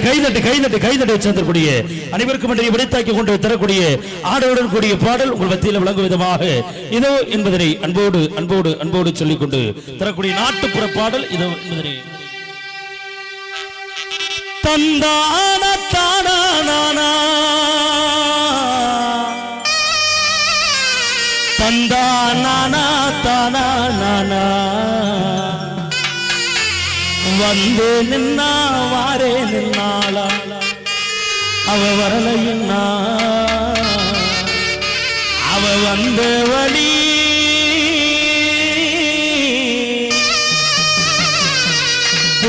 கைதட்டு கைதட்டு கைதட்டு கைதட்டு சந்திரக்கூடிய அனைவருக்கும் இன்றைய விடைத்தாக்கி கொண்டு தரக்கூடிய ஆடவுடன் கூடிய பாடல் உங்கள் மத்தியில் விளங்கும் விதமாக இதோ என்பதனை அன்போடு அன்போடு அன்போடு சொல்லிக் கொண்டு தரக்கூடிய நாட்டுப்புற பாடல் இதோ என்பதனை. தந்தான தானா தந்தானா தானா நானா வந்தே நின்னா வாரே நின்னாளா? அவ வரலையின்னா அவ வந்த வழி.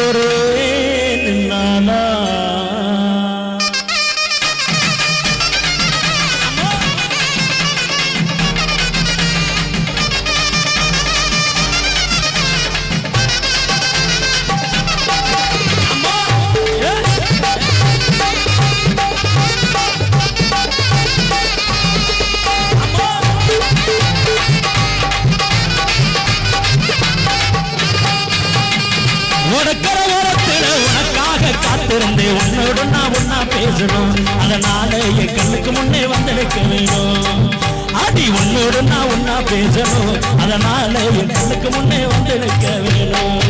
ஒரு உன்னோடு நான் ஒன்னா பேசணும். அதனால என் கண்ணுக்கு முன்னே வந்திருக்க வேணும் அடி உன்னோடு நான் ஒன்னா பேசணும். அதனால என் கண்ணுக்கு முன்னே வந்திருக்க வேணும்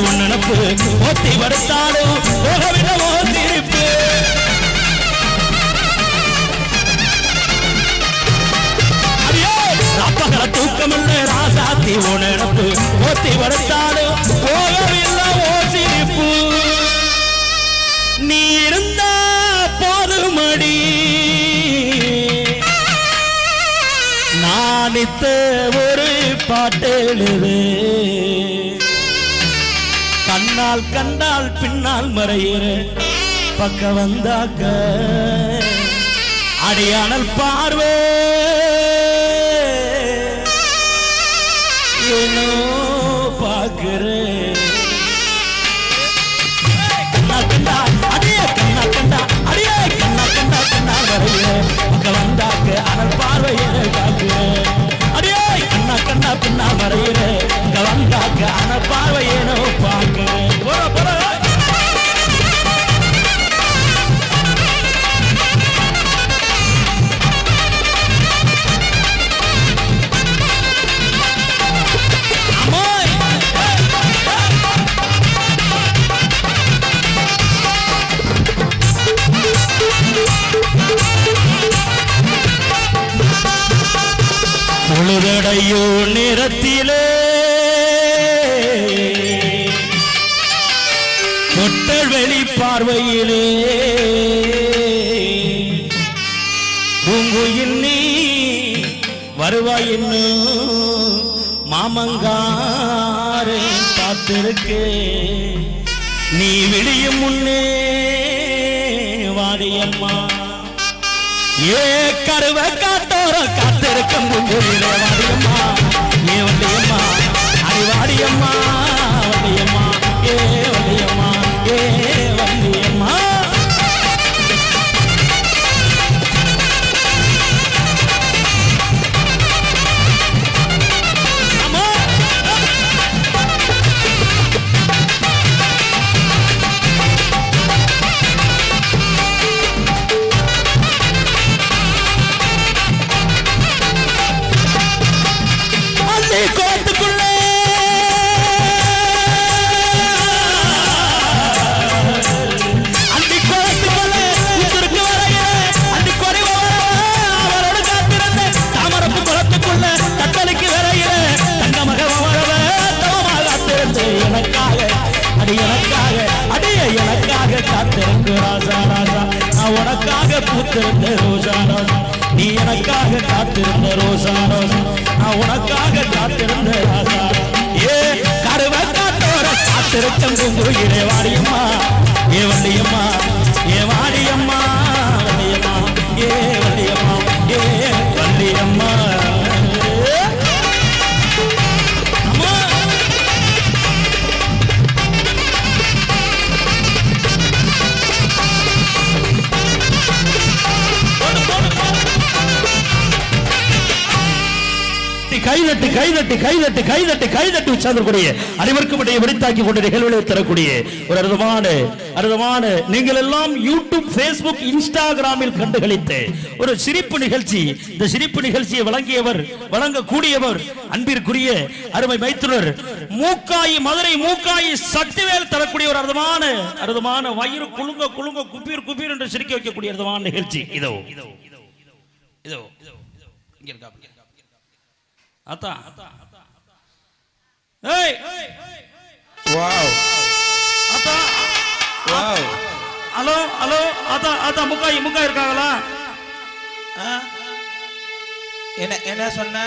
ராசாத்தி உன் நினப்பு ஓத்தி வருத்தாலும் போகவில்லை ஓ சிரிப்பு தூக்கமில்ல ராசாத்தி உன் நினப்பு ஓத்தி வருத்தாலும் போகவில்லை ஓ நீ இருந்தா போதுமடி. ஒரு பாட்டெழுது முன்னால் கண்டால் பின்னால் மறையிற பக்க வந்தாக்க அடியானல் பார்வை. பொழுதடையோ நிறத்திலே தொட்டல் வெளி பார்வையிலே. பூங்குயில் நீ வருவாய் இன்னும் மாமங்காரே பார்த்திருக்கே நீ விடியும் முன்னே வாடியம்மா. ஏ கருவ காட்டோர காத்திருக்கும் குங்குயிலே வாடியம்மா ஏ வண்டியம்மா அடி வாடியம்மா வண்டியம்மா ஏ காத்திருந்து. எனக்காக அடி எனக்காக அடிய எனக்காக காத்திருந்து ராஜா ராஜா. உனக்காக பூத்திருந்த ரோஜா ரோஜா நீ எனக்காக காத்திருந்த ரோசா ரோசா நான் உனக்காக காத்திருந்த ராசா ஏ கருவ காத்தோர காத்திருக்கம் குங்குயிலே வாடியம்மா ஏ வள்ளியம்மா ஏ வாடியம்மா வள்ளியம்மா ஏ கைதட்டி கைதட்டி கைதட்டி கைதட்டி கைதட்டி உற்சாகக்கூடிய அனைவருக்கும் இடையே வெடித்தாக்கி கொண்ட நிகழ்வுகளை தரக்கூடிய ஒரு அற்புதமான அற்புதமான நீங்கள் எல்லாம் யூடியூப் பேஸ்புக் இன்ஸ்டாகிராமில் கண்டுகளித்த ஒரு சிரிப்பு நிகழ்ச்சி இந்த சிரிப்பு நிகழ்ச்சியை வழங்கியவர் வழங்கக்கூடியவர் அன்பிற்குரிய அருமை மைத்துனர் மூக்காயி மதுரை மூக்காயி சக்திவேல் தரக்கூடிய ஒரு அற்புதமான அற்புதமான வயிறு குலுங்க குலுங்க குப்பீர் குப்பீர் என்று சிரிக்க வைக்கக்கூடிய அற்புதமான நிகழ்ச்சி. இதோ இதோ இதோ இதோ இங்க இருக்கா. அத்தா ஏய் வாவ் அத்தா வாவ் ஹலோ ஹலோ அத்தா அத்தா முக்காய் முக்காய் இருக்காங்களா என்ன என்ன சொன்ன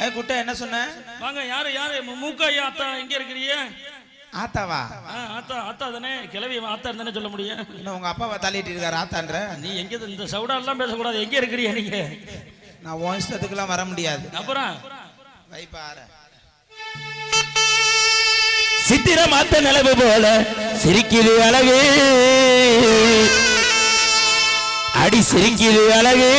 ஏ குட்டை என்ன சொன்ன வாங்க யாரு யாரு? மூக்காய் அத்தா எங்க இருக்கிறீங்க? ஆத்தாவா? ஆ, ஆத்தா ஆத்தா தானே? கிளவி ஆத்தா தானே சொல்ல முடியும்? இன்னும் உங்க அப்பாவை தள்ளிட்டு இருக்காரு ஆத்தான்ற? நீ எங்க இந்த சவுடா எல்லாம் பேசக்கூடாது. எங்க இருக்கிறீங்க நீங்க? நான் உன் இஷ்டத்துக்குலாம் வர முடியாது. அப்புறம் வைப்பாரு சித்திர மாத்த நிலவு போல சிரிக்குது அழகு. அடி சிரிக்குது அழகு.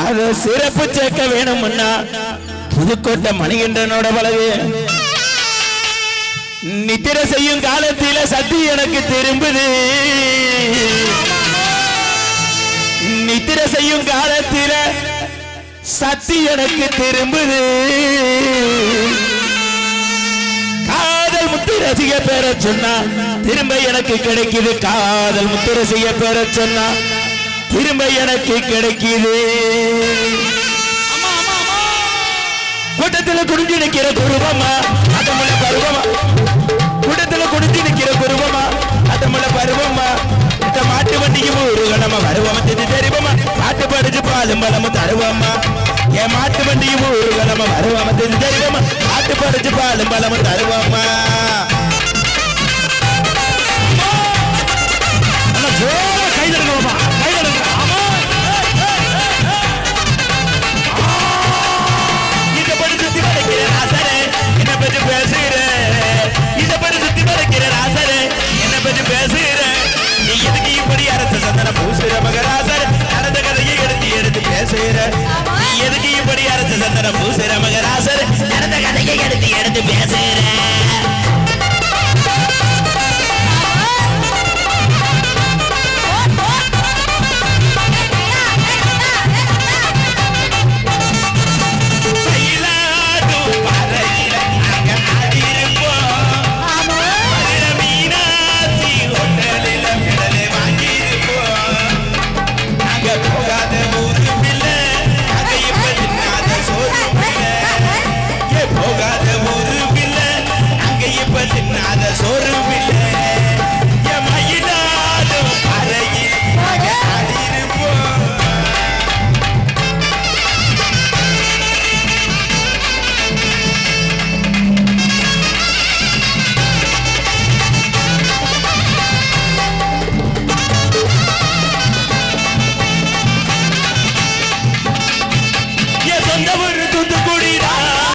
அத சிறப்பு சேர்க்க வேணும்னா புதுக்கோட்டை மணிகண்டனோட பழகு நித்திர செய்யும் காலத்தில சக்தி எனக்கு திரும்புது. செய்யும் காலத்தில சக்தி எனக்கு திரும்புது. காதல் முத்து ரசிக பெற சொன்னா திரும்ப எனக்கு கிடைக்குது. காதல் முத்து ரசிக பெற சொன்னா திரும்ப எனக்கு கிடைக்குது. கூட்டத்தில் குடிஞ்சு நிக்கிற குருவமா அதமுள்ள பருவமா கூட்டத்தில் குடிஞ்சு நிற்கிற குருவமா அதமுள்ள பருவமா மாட்டு வண்டியும் ஊருக நம்ம வருவோம் திதி தெரிவோமா பாட்டு படிச்சு பாலும் பலமும் தருவோமா என் மாட்டு வண்டியும் ஊருக நம்ம வருவோம் திதி தெரிவோமா பாட்டு படிச்சு பாலும் பலமும் தருவோமா பூசர